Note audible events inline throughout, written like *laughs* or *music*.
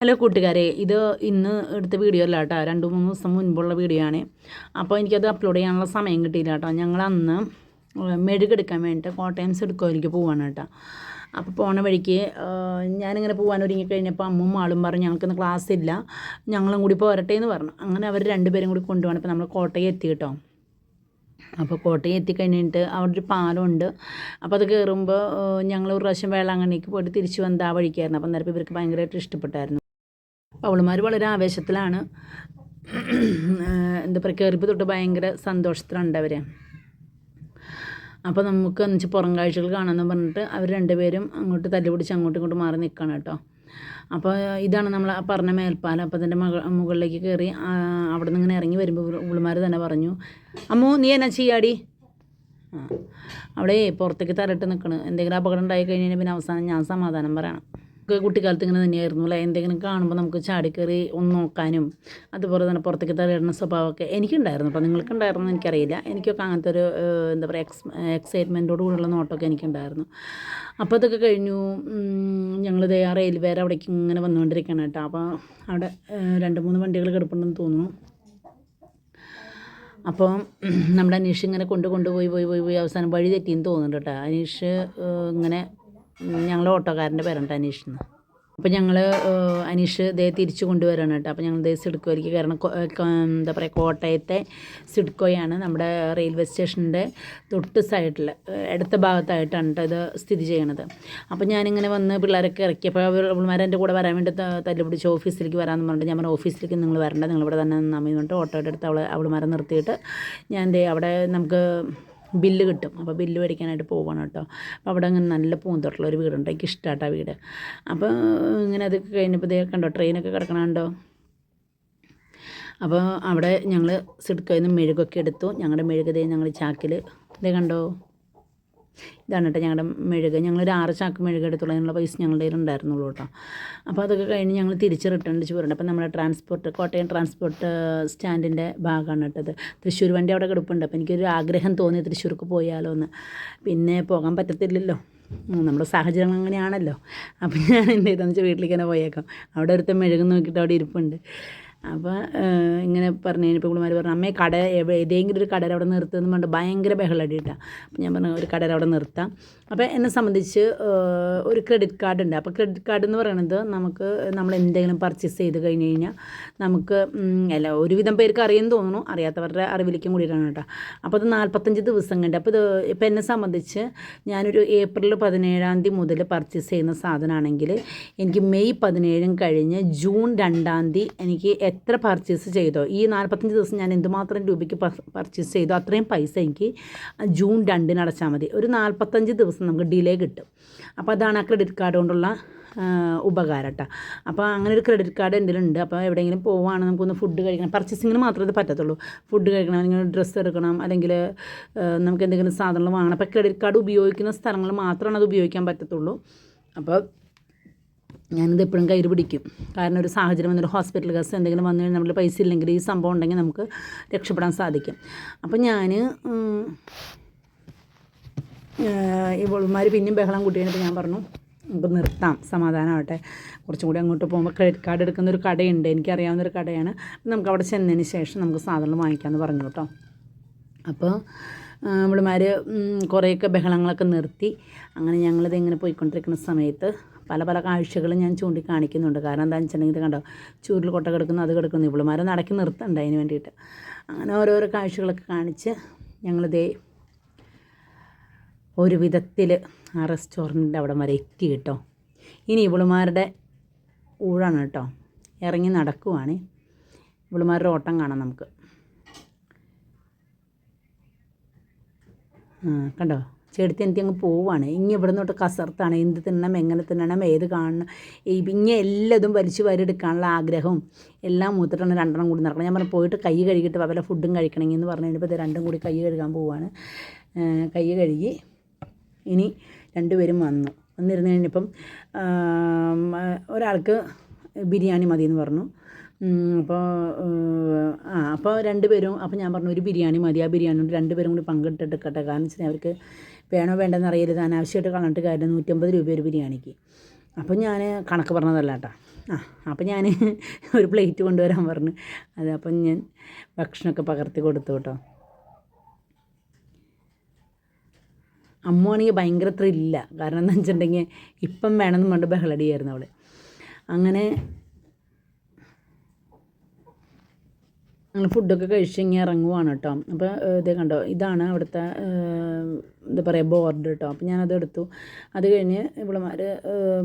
Hello കൂട്ടുകാരെ ഇത് ഇന്ന് എടുത്ത വീഡിയോ അല്ല കേട്ടോ. രണ്ട് മൂന്ന് ദിവസം മുൻപുള്ള വീഡിയോ ആണ്. അപ്പോൾ എനിക്കത് അപ്ലോഡ് ചെയ്യാനുള്ള സമയം കിട്ടിയില്ല കേട്ടോ. ഞങ്ങൾ അന്ന് മെഴുകെടുക്കാൻ വേണ്ടിയിട്ട് കോട്ടയം സിഡ്കോയിലേക്ക് പോവാണ് കേട്ടോ. അപ്പോൾ പോണ വഴിക്ക് ഞാനിങ്ങനെ പോകാൻ ഒരുങ്ങി കഴിഞ്ഞപ്പോൾ അമ്മും ആളും പറഞ്ഞു ഞങ്ങൾക്കിന്ന് ക്ലാസ് ഇല്ല. ഞങ്ങളും കൂടി പോരട്ടെ എന്ന് പറഞ്ഞു. അങ്ങനെ അവർ രണ്ടുപേരും കൂടി കൊണ്ടുപോകണം അപ്പോൾ നമ്മൾ കോട്ടയം എത്തി കേട്ടോ. അപ്പോൾ കോട്ടയം എത്തിക്കഴിഞ്ഞിട്ട് അവിടെ ഒരു പാലമുണ്ട്. അപ്പോൾ അത് കയറുമ്പോൾ ഞങ്ങൾ ഒരു പ്രാവശ്യം വേളാങ്കണ്ണിക്ക് പോയിട്ട് തിരിച്ചു വന്ന് ആ വഴിക്കായിരുന്നു. അപ്പം അന്നേരം ഇവർക്ക് ഭയങ്കരമായിട്ട് ഇഷ്ടപ്പെട്ടായിരുന്നു. അവളുമാർ വളരെ ആവേശത്തിലാണ്. എന്താ പറയുക കയറിപ്പ് തൊട്ട് ഭയങ്കര സന്തോഷത്തിലുണ്ട് അവർ അപ്പോൾ നമുക്ക് എന്ന് വെച്ചാൽ പുറം കാഴ്ചകൾ കാണാമെന്ന് പറഞ്ഞിട്ട് അവർ രണ്ടുപേരും അങ്ങോട്ട് തല്ലു പിടിച്ച് അങ്ങോട്ടും ഇങ്ങോട്ടും മാറി നിൽക്കണം കേട്ടോ. അപ്പോൾ ഇതാണ് നമ്മൾ പറഞ്ഞ മേൽപ്പാലം. അപ്പോൾ അതിന്റെ മക മുകളിലേക്ക് കയറി അവിടെ നിന്ന് ഇങ്ങനെ ഇറങ്ങി വരുമ്പോൾ ഉള്ളുമാർ തന്നെ പറഞ്ഞു അമ്മു നീ എന്നാ ചെയ്യാടി? അവിടെ പുറത്തേക്ക് തരട്ട് നിൽക്കണം എന്തെങ്കിലും അപകടം ഉണ്ടായി കഴിഞ്ഞാൽ പിന്നെ അവസാനം ഞാൻ സമാധാനം പറയണം. കുട്ടിക്കാലത്ത് ഇങ്ങനെ തന്നെയായിരുന്നു അല്ലേ? എന്തെങ്കിലും കാണുമ്പോൾ നമുക്ക് ചാടിക്കയറി ഒന്ന് നോക്കാനും അതുപോലെ തന്നെ പുറത്തേക്ക് തലയിടുന്ന സ്വഭാവമൊക്കെ എനിക്കുണ്ടായിരുന്നു. അപ്പോൾ നിങ്ങൾക്ക് ഉണ്ടായിരുന്നു എനിക്കറിയില്ല. എനിക്കൊക്കെ അങ്ങനത്തെ ഒരു എന്താ പറയുക എക്സ് എക്സൈറ്റ്മെന്റോട് കൂടെയുള്ള നോട്ടമൊക്കെ എനിക്കുണ്ടായിരുന്നു. അപ്പോൾ അതൊക്കെ കഴിഞ്ഞു. ഞങ്ങൾ ആ റെയിൽവേർ അവിടേക്ക് ഇങ്ങനെ വന്നുകൊണ്ടിരിക്കണം കേട്ടോ. അപ്പോൾ അവിടെ രണ്ട് മൂന്ന് വണ്ടികൾ കിടപ്പുണ്ടെന്ന് തോന്നുന്നു. അപ്പോൾ നമ്മുടെ അനീഷ് ഇങ്ങനെ കൊണ്ട് കൊണ്ടുപോയി പോയി പോയി പോയി അവസാനം വഴി തെറ്റിയെന്ന് തോന്നുന്നുണ്ട് കേട്ടോ. അനീഷ് ഇങ്ങനെ ഞങ്ങൾ ഓട്ടോക്കാരന്റെ പേരുണ്ട് അനീഷ് എന്ന്. അപ്പോൾ ഞങ്ങൾ അനീഷ് ദേ തിരിച്ചു കൊണ്ടുവരണം കേട്ടോ. അപ്പോൾ ഞങ്ങൾ ദേ സിഡ്ക്കോയിലേക്ക് കാരണം എന്താ പറയുക കോട്ടയത്തെ സിഡ്കോയാണ് നമ്മുടെ റെയിൽവേ സ്റ്റേഷന്റെ തൊട്ട് സൈഡിൽ അടുത്ത ഭാഗത്തായിട്ടാണ് ഇത് സ്ഥിതി ചെയ്യണത്. അപ്പോൾ ഞാനിങ്ങനെ വന്ന് പിള്ളേരൊക്കെ ഇറക്കിയപ്പോൾ അവർ എന്റെ കൂടെ വരാൻ വേണ്ടി തല്ലുപിടിച്ച് ഓഫീസിലേക്ക് വരാമെന്ന് പറഞ്ഞിട്ട് ഞാൻ പറഞ്ഞു ഓഫീസിലേക്ക് നിങ്ങൾ വരണ്ട. നിങ്ങളിവിടെ തന്നെ നമ്മൾ പറഞ്ഞിട്ട് ഓട്ടോയുടെ അടുത്ത് അവൾ അവൾമാരെ നിർത്തിയിട്ട് ഞാൻ അവിടെ നമുക്ക് ബില്ല് കിട്ടും. അപ്പോൾ ബില്ല് മേടിക്കാനായിട്ട് പോവാണ് കേട്ടോ. അപ്പോൾ അവിടെ അങ്ങനെ നല്ല പൂന്തോട്ടമുള്ള ഒരു വീടുണ്ട്. എനിക്ക് ഇഷ്ടമാട്ടോ വീട്. അപ്പോൾ ഇങ്ങനെ അത് കഴിഞ്ഞപ്പോൾ ഇതേ കണ്ടോ ട്രെയിനൊക്കെ കിടക്കണുണ്ടോ അപ്പോൾ അവിടെ ഞങ്ങൾ സിഡ്ക്കയിൽ നിന്ന് മെഴുകൊക്കെ എടുത്തു. ഞങ്ങളുടെ മെഴുകതേ ഞങ്ങൾ ചാക്കിൽ ഇതേ കണ്ടോ? ഇതാണ് ഞങ്ങളുടെ മെഴുക. ഞങ്ങളൊരു ആറ് ചാക്ക് മെഴുക എടുത്തുള്ളതിനുള്ള പൈസ ഞങ്ങളുടെ കയ്യിൽ ഉണ്ടായിരുന്നുള്ളൂ കേട്ടോ. അപ്പോൾ അതൊക്കെ കഴിഞ്ഞ് ഞങ്ങൾ തിരിച്ച് റിട്ടേൺ അടിച്ച് പോരുന്നുണ്ട് അപ്പോൾ നമ്മുടെ ട്രാൻസ്പോർട്ട് കോട്ടയം ട്രാൻസ്പോർട്ട് സ്റ്റാൻഡിന്റെ ഭാഗമാണ് കേട്ടത് തൃശ്ശൂർ വണ്ടി അവിടെ കിടപ്പുണ്ട്. അപ്പോൾ എനിക്കൊരു ആഗ്രഹം തോന്നി തൃശ്ശൂർക്ക് പോയാലോ എന്ന്. പിന്നെ പോകാൻ പറ്റത്തില്ലല്ലോ. നമ്മുടെ സാഹചര്യങ്ങൾ അങ്ങനെയാണല്ലോ. അപ്പോൾ ഞാൻ എന്റെ ഇതെന്ന് വെച്ചാൽ വീട്ടിലേക്ക് തന്നെ പോയേക്കാം. അവിടെ ഒരുത്തം മെഴുക് നോക്കിയിട്ട് അവിടെ ഇരിപ്പുണ്ട്. അപ്പോൾ ഇങ്ങനെ പറഞ്ഞു കഴിഞ്ഞപ്പോൾ പിള്ളമാർ പറഞ്ഞു അമ്മേ കട ഏതെങ്കിലും ഒരു കടയിൽ അവിടെ നിർത്തുമെന്ന് പറഞ്ഞിട്ട് ഭയങ്കര ബഹളടിയിട്ടാണ് അപ്പോൾ ഞാൻ പറഞ്ഞു ഒരു കടയിൽ അവിടെ നിർത്താം. അപ്പോൾ എന്നെ സംബന്ധിച്ച് ഒരു ക്രെഡിറ്റ് കാർഡ് ഉണ്ട്. അപ്പോൾ ക്രെഡിറ്റ് കാർഡ് എന്ന് പറയുന്നത് നമുക്ക് നമ്മൾ എന്തെങ്കിലും പർച്ചേസ് ചെയ്ത് കഴിഞ്ഞ് കഴിഞ്ഞാൽ നമുക്ക് അല്ല ഒരുവിധം പേർക്ക് അറിയുമെന്ന് തോന്നുന്നു. അറിയാത്തവരുടെ അറിവിലേക്കും കൂടിയിട്ടാണ് കേട്ടോ. അപ്പോൾ അത് നാൽപ്പത്തഞ്ച് ദിവസം കണ്ട്. അപ്പോൾ ഇത് ഇപ്പോൾ എന്നെ സംബന്ധിച്ച് ഞാനൊരു ഏപ്രിൽ പതിനേഴാം തീയതി മുതൽ പർച്ചേസ് ചെയ്യുന്ന സാധനമാണെങ്കിൽ എനിക്ക് മെയ് പതിനേഴും കഴിഞ്ഞ് ജൂൺ രണ്ടാം തീയതി എനിക്ക് എത്ര പർച്ചേസ് ചെയ്തോ? ഈ നാൽപ്പത്തഞ്ച് ദിവസം ഞാൻ എന്തുമാത്രം രൂപയ്ക്ക് പർച്ചേസ് ചെയ്തോ അത്രയും പൈസ എനിക്ക് ജൂൺ രണ്ടിന് അടച്ചാൽ മതി. ഒരു നാൽപ്പത്തഞ്ച് ദിവസം നമുക്ക് ഡിലേ കിട്ടും. അപ്പോൾ അതാണ് ആ ക്രെഡിറ്റ് കാർഡ് കൊണ്ടുള്ള ഉപകാരം കേട്ടോ അപ്പോൾ അങ്ങനെ ഒരു ക്രെഡിറ്റ് കാർഡ് എന്തെങ്കിലും ഉണ്ട് അപ്പോൾ എവിടെയെങ്കിലും പോവുകയാണെങ്കിൽ നമുക്കൊന്ന് ഫുഡ് കഴിക്കണം. പർച്ചേസിങ്ങിന് മാത്രമേ ഇത് പറ്റത്തുള്ളൂ. ഫുഡ് കഴിക്കണം അല്ലെങ്കിൽ ഡ്രസ്സ് എടുക്കണം അല്ലെങ്കിൽ നമുക്ക് എന്തെങ്കിലും സാധനങ്ങൾ വാങ്ങണം. അപ്പോൾ ക്രെഡിറ്റ് കാർഡ് ഉപയോഗിക്കുന്ന സ്ഥലങ്ങൾ മാത്രമാണ് അത് ഉപയോഗിക്കാൻ പറ്റത്തുള്ളൂ. അപ്പോൾ ഞാനിത് എപ്പോഴും കയറി പിടിക്കും. കാരണം ഒരു സാഹചര്യം വന്നൊരു ഹോസ്പിറ്റൽ കേസ് എന്തെങ്കിലും വന്നു കഴിഞ്ഞാൽ നമ്മുടെ പൈസ ഇല്ലെങ്കിൽ ഈ സംഭവം ഉണ്ടെങ്കിൽ നമുക്ക് രക്ഷപ്പെടാൻ സാധിക്കും. അപ്പോൾ ഞാൻ ഈ വളുമാർ പിന്നെയും ബഹളം കൂട്ടി കഴിഞ്ഞപ്പോൾ ഞാൻ പറഞ്ഞു നമുക്ക് നിർത്താം സമാധാനമാവട്ടെ കുറച്ചും കൂടി അങ്ങോട്ട് പോകുമ്പോൾ ക്രെഡിറ്റ് കാർഡ് എടുക്കുന്ന ഒരു കടയുണ്ട്. എനിക്കറിയാവുന്ന ഒരു കടയാണ്. നമുക്ക് അവിടെ ചെന്നതിന് ശേഷം നമുക്ക് സാധനങ്ങൾ വാങ്ങിക്കാമെന്ന് പറഞ്ഞു കേട്ടോ. അപ്പോൾ നമ്മൾമാർ കുറേയൊക്കെ ബഹളങ്ങളൊക്കെ നിർത്തി. അങ്ങനെ ഞങ്ങളിത് ഇങ്ങനെ പോയിക്കൊണ്ടിരിക്കുന്ന സമയത്ത് പല പല കാഴ്ചകളും ഞാൻ ചൂണ്ടിക്കാണിക്കുന്നുണ്ട്. കാരണം എന്താണെന്ന് വെച്ചിട്ടുണ്ടെങ്കിൽ കണ്ടോ ചൂരിൽ കൊട്ട കിടക്കുന്നു അത് കിടക്കുന്നു. ഇവളുമാരെ നടക്കി നിർത്തണ്ട അതിന് വേണ്ടിയിട്ട്. അങ്ങനെ ഓരോരോ കാഴ്ചകളൊക്കെ കാണിച്ച് ഞങ്ങളിതേ ഒരു വിധത്തിൽ ആ റെസ്റ്റോറന്റിന്റെ അവിടെ വരെ എത്തി കേട്ടോ. ഇനി ഇവളുമാരുടെ ഊഴാണ് കേട്ടോ. ഇറങ്ങി നടക്കുവാണ്. ഇവളുമാരുടെ ഓട്ടം കാണാം നമുക്ക്. കണ്ടോ? ചെടുത്ത് എനിക്ക് അങ്ങ് പോവാണ്. ഇനി ഇവിടെ നിന്നോട്ട് കസർത്താണ്. എന്ത് തിന്നണം എങ്ങനെ തിന്നണം ഏത് കാണണം. ഇങ്ങനെ എല്ലാതും വലിച്ചു വരെടുക്കാനുള്ള ആഗ്രഹവും എല്ലാം മൂത്തിട്ടാണ് രണ്ടെണ്ണം കൂടി നടക്കണം ഞാൻ പറഞ്ഞു പോയിട്ട് കൈ കഴുകിയിട്ട് വല്ല ഫുഡും കഴിക്കണമെങ്കിൽ എന്ന് പറഞ്ഞു കഴിഞ്ഞപ്പോൾ രണ്ടും കൂടി കൈ കഴുകാൻ പോവാണ്. കൈ കഴുകി ഇനി രണ്ടുപേരും വന്നു. വന്നിരുന്ന് കഴിഞ്ഞപ്പം ഒരാൾക്ക് ബിരിയാണി മതി എന്ന് പറഞ്ഞു. അപ്പോൾ ആ അപ്പോൾ രണ്ടുപേരും അപ്പോൾ ഞാൻ പറഞ്ഞു ഒരു ബിരിയാണി മതി. ആ ബിരിയാണി കൊണ്ട് രണ്ടുപേരും കൂടി പങ്കിട്ടെടുക്കട്ടെ. കാരണം വെച്ചാൽ അവർക്ക് വേണോ വേണ്ടെന്ന് അറിയരുത്. അനാവശ്യമായിട്ട് കളഞ്ഞിട്ട് കാര്യം നൂറ്റമ്പത് രൂപ ഒരു ബിരിയാണിക്ക്. അപ്പോൾ ഞാൻ കണക്ക് പറഞ്ഞതല്ല കേട്ടോ. ആ അപ്പോൾ ഞാൻ *laughs* ഒരു പ്ലേറ്റ് കൊണ്ടുവരാൻ പറഞ്ഞു. അത് അപ്പം ഞാൻ ഭക്ഷണമൊക്കെ പകർത്തി കൊടുത്തു കേട്ടോ. അമ്മുവാണെങ്കിൽ ഭയങ്കര ത്രില്ല കാരണം എന്താ വെച്ചിട്ടുണ്ടെങ്കിൽ ഇപ്പം വേണമെന്ന് പറഞ്ഞിട്ട് ബഹളടിയായിരുന്നു അവൾ അങ്ങനെ ഞങ്ങൾ ഫുഡൊക്കെ കഴിച്ച് ഇങ്ങനെ ഇറങ്ങുവാണ് കേട്ടോ. അപ്പോൾ ഇത് കണ്ടോ? ഇതാണ് അവിടുത്തെ എന്താ പറയുക ബോർഡ് കേട്ടോ. അപ്പോൾ ഞാനത് എടുത്തു. അത് കഴിഞ്ഞ് ഇവളുമാർ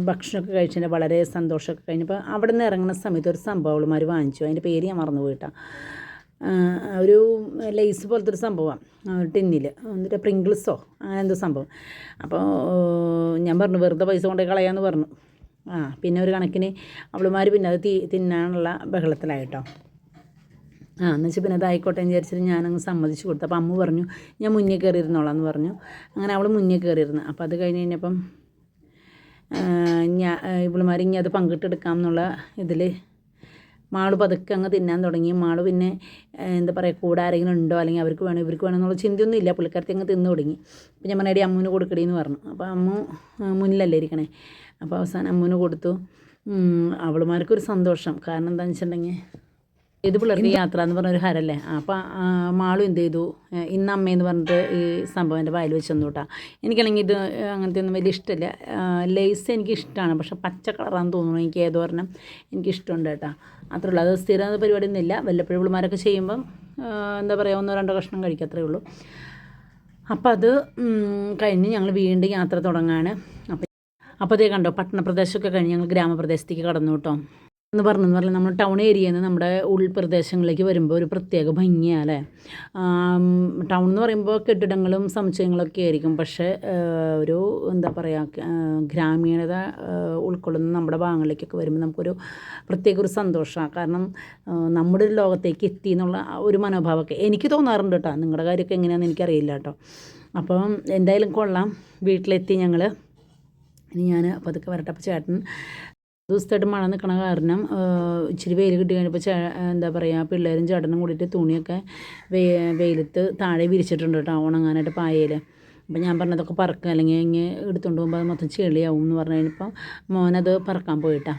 ഭക്ഷണമൊക്കെ കഴിച്ചതിന്റെ വളരെ സന്തോഷമൊക്കെ കഴിഞ്ഞപ്പോൾ അവിടെ നിന്ന് ഇറങ്ങുന്ന സമയത്ത് ഒരു സംഭവം അവളുമാർ വാങ്ങിച്ചു. അതിന്റെ പേര് ഞാൻ മറന്നു പോയിട്ടാ ഒരു ലേസ് പോലത്തെ ഒരു സംഭവമാണ് ടിന്നിൽ എന്നിട്ട് പ്രിങ്കിൾസോ അങ്ങനെ എന്തോ സംഭവം. അപ്പോൾ ഞാൻ പറഞ്ഞു വെറുതെ പൈസ കൊണ്ടേ കളയാമെന്ന് പറഞ്ഞു. ആ പിന്നെ ഒരു കണക്കിന് അവളുമാർ പിന്നെ അത് തീ തിന്നാനുള്ള ബഹളത്തിലായിട്ടോ ആ എന്നു വെച്ചാൽ പിന്നെ അതായിക്കോട്ടെ എന്ന് വിചാരിച്ചിട്ട് ഞാനങ്ങ് സമ്മതിച്ചു കൊടുത്തു. അപ്പോൾ അമ്മ പറഞ്ഞു ഞാൻ മുന്നേ എന്ന് പറഞ്ഞു. അങ്ങനെ അവൾ മുന്നേ കയറിയിരുന്നു. അപ്പോൾ അത് കഴിഞ്ഞ് കഴിഞ്ഞപ്പം ഞാൻ ഇവളുമാർ ഇനി അത് പങ്കിട്ടെടുക്കാം എന്നുള്ള ഇതിൽ മാൾ പതുക്കെ അങ്ങ് തിന്നാൻ തുടങ്ങി. മാൾ പിന്നെ എന്താ പറയുക കൂടെ ആരെങ്കിലും ഉണ്ടോ അല്ലെങ്കിൽ അവർക്ക് വേണോ ഇവർക്ക് വേണോ എന്നുള്ള ചിന്തയൊന്നും ഇല്ല. പുള്ളിക്കാരത്തി അങ്ങ് തിന്നു തുടങ്ങി. അപ്പം ഞാൻ പറഞ്ഞ അമ്മൂന് കൊടുക്കടി എന്ന് പറഞ്ഞു. അപ്പോൾ അമ്മു മുന്നിലല്ലേ ഇരിക്കണേ. അപ്പോൾ അവസാനം അമ്മൂന് കൊടുത്തു. അവളുമാർക്കൊരു സന്തോഷം. കാരണം എന്താണെന്ന് വെച്ചിട്ടുണ്ടെങ്കിൽ ഇത് പിള്ളേർക്ക് യാത്ര എന്ന് പറഞ്ഞൊരു ഹരല്ലേ? അപ്പോൾ മാളും എന്ത് ചെയ്തു? ഇന്ന് അമ്മയെന്ന് പറഞ്ഞിട്ട് ഈ സംഭവം എന്റെ വായിൽ വെച്ച് തന്നു കേട്ടോ എനിക്കാണെങ്കിൽ ഇത് അങ്ങനത്തെ ഒന്നും വലിയ ഇഷ്ടമില്ല ലേസ് എനിക്ക് ഇഷ്ടമാണ് പക്ഷെ പച്ച കളറാണെന്ന് തോന്നുന്നു എനിക്ക് ഏതോ പറഞ്ഞാൽ എനിക്ക് ഇഷ്ടമുണ്ട് കേട്ടോ. അത്രേ ഉള്ളൂ. അത് സ്ഥിരം പരിപാടി ഒന്നുമില്ല വല്ലപ്പോഴും പിള്ളമാരൊക്കെ ചെയ്യുമ്പം എന്താ പറയുക ഒന്നോ രണ്ടോ കഷ്ണം കഴിക്കുക അത്രേ ഉള്ളൂ. അപ്പോൾ അത് കഴിഞ്ഞ് ഞങ്ങൾ വീണ്ടും യാത്ര തുടങ്ങാണ്. അപ്പോൾ അപ്പോൾ അതേ കണ്ടോ പട്ടണപ്രദേശമൊക്കെ കഴിഞ്ഞ് ഞങ്ങൾ ഗ്രാമപ്രദേശത്തേക്ക് കടന്നു കേട്ടോ എന്ന് പറഞ്ഞെന്ന് പറഞ്ഞാൽ നമ്മൾ ടൗൺ ഏരിയയിൽ നിന്ന് നമ്മുടെ ഉൾപ്രദേശങ്ങളിലേക്ക് വരുമ്പോൾ ഒരു പ്രത്യേക ഭംഗിയാണ് അല്ലേ? ടൗൺ എന്ന് പറയുമ്പോൾ കെട്ടിടങ്ങളും സമുച്ചയങ്ങളൊക്കെ ആയിരിക്കും. പക്ഷേ ഒരു എന്താ പറയുക ഗ്രാമീണത ഉൾക്കൊള്ളുന്ന നമ്മുടെ ഭാഗങ്ങളിലേക്കൊക്കെ വരുമ്പോൾ നമുക്കൊരു പ്രത്യേക ഒരു സന്തോഷമാണ് കാരണം നമ്മുടെ ഒരു ലോകത്തേക്ക് എത്തി എന്നുള്ള ഒരു മനോഭാവമൊക്കെ എനിക്ക് തോന്നാറുണ്ട് കേട്ടോ. നിങ്ങളുടെ കാര്യമൊക്കെ എങ്ങനെയാണെന്ന് എനിക്കറിയില്ല കേട്ടോ. അപ്പം എന്തായാലും കൊള്ളാം. വീട്ടിലെത്തി ഞങ്ങൾ ഇനി ഞാൻ പതുക്കെ വരട്ടെ. അപ്പോൾ ചേട്ടൻ ദിവസമായിട്ട് മഴ നിൽക്കണ കാരണം ഇച്ചിരി വെയിൽ കിട്ടി കഴിഞ്ഞപ്പോൾ എന്താ പറയുക പിള്ളേരും ചേട്ടനും കൂടിയിട്ട് തുണിയൊക്കെ വെ വെയിലത്ത് താഴെ വിരിച്ചിട്ടുണ്ട് കേട്ടോ ഉണങ്ങാനായിട്ട് പായയിൽ അപ്പോൾ ഞാൻ പറഞ്ഞതൊക്കെ പറക്കുക അല്ലെങ്കിൽ ഇങ്ങനെ എടുത്തുകൊണ്ട് പോകുമ്പോൾ അത് മൊത്തം ചെളിയാവും എന്ന് പറഞ്ഞു കഴിഞ്ഞപ്പോൾ മോനത് പറക്കാൻ പോയിട്ടാ.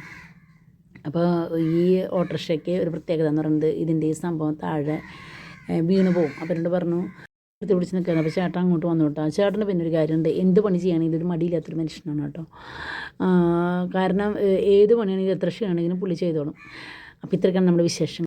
അപ്പോൾ ഈ ഓട്ടോറിക്ഷയ്ക്ക് ഒരു പ്രത്യേകത എന്ന് പറയുന്നത് ഇതിന്റെ ഈ സംഭവം താഴെ വീണ് പോകും അപ്പോൾ എന്നോട് പറഞ്ഞു എടുത്ത് പിടിച്ച് നിൽക്കുന്നത് അപ്പോൾ ചേട്ടൻ അങ്ങോട്ട് വന്നു കേട്ടോ. ചേട്ടന് പിന്നെ ഒരു കാര്യമുണ്ട്. എന്ത് പണി ചെയ്യുകയാണെങ്കിലും ഇതൊരു മടിയില്ലാത്തൊരു മനുഷ്യനാണ് കേട്ടോ. കാരണം ഏത് പണിയാണെങ്കിലും എത്ര ക്ഷീണമാണെങ്കിലും പുള്ളി ചെയ്തോളും. അപ്പോൾ ഇത്രയൊക്കെയാണ് നമ്മുടെ വിശേഷം